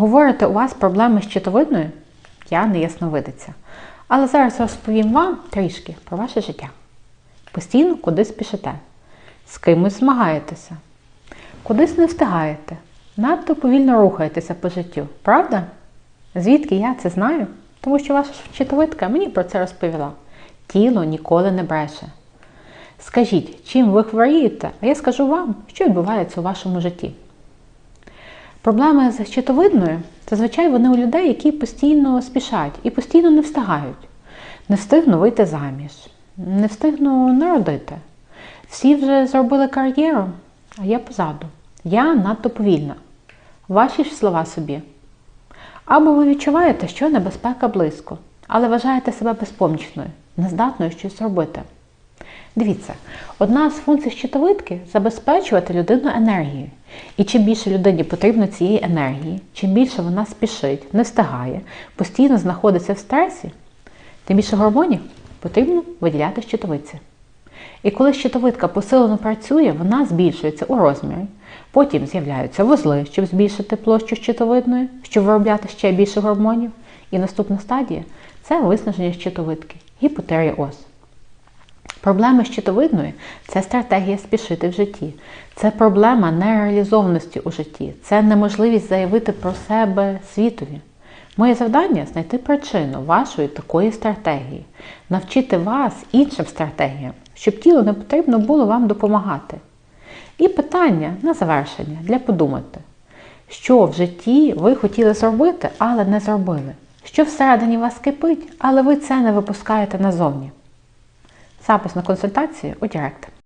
Говорите, у вас проблеми з щитовидною? Я не ясновидиця. Але зараз розповім вам трішки про ваше життя. Постійно кудись спішите, з кимось змагаєтеся, кудись не встигаєте, надто повільно рухаєтеся по життю, правда? Звідки я це знаю? Тому що ваша щитовидка мені про це розповіла. Тіло ніколи не бреше. Скажіть, чим ви хворієте, а я скажу вам, що відбувається у вашому житті. Проблеми з щитовидною зазвичай вони у людей, які постійно спішать і постійно не встигають. Не встигну вийти заміж, не встигну народити. Всі вже зробили кар'єру, а я позаду. Я надто повільна. Ваші ж слова собі. Або ви відчуваєте, що небезпека близько, але вважаєте себе безпомічною, нездатною щось робити. Дивіться, одна з функцій щитовидки забезпечувати людину енергією. І чим більше людині потрібно цієї енергії, чим більше вона спішить, не встигає, постійно знаходиться в стресі, тим більше гормонів потрібно виділяти щитовидці. І коли щитовидка посилено працює, вона збільшується у розмірі. Потім з'являються вузли, щоб збільшити площу щитовидної, щоб виробляти ще більше гормонів. І наступна стадія це виснаження щитовидки, гіпотеріоз. Проблеми щитовидної це стратегія спішити в житті, це проблема нереалізованості у житті, це неможливість заявити про себе світові. Моє завдання знайти причину вашої такої стратегії, навчити вас іншим стратегіям, щоб тілу не потрібно було вам допомагати. І питання на завершення для подумати, що в житті ви хотіли зробити, але не зробили. Що всередині вас кипить, але ви це не випускаєте назовні. Запис на консультацію у Директ.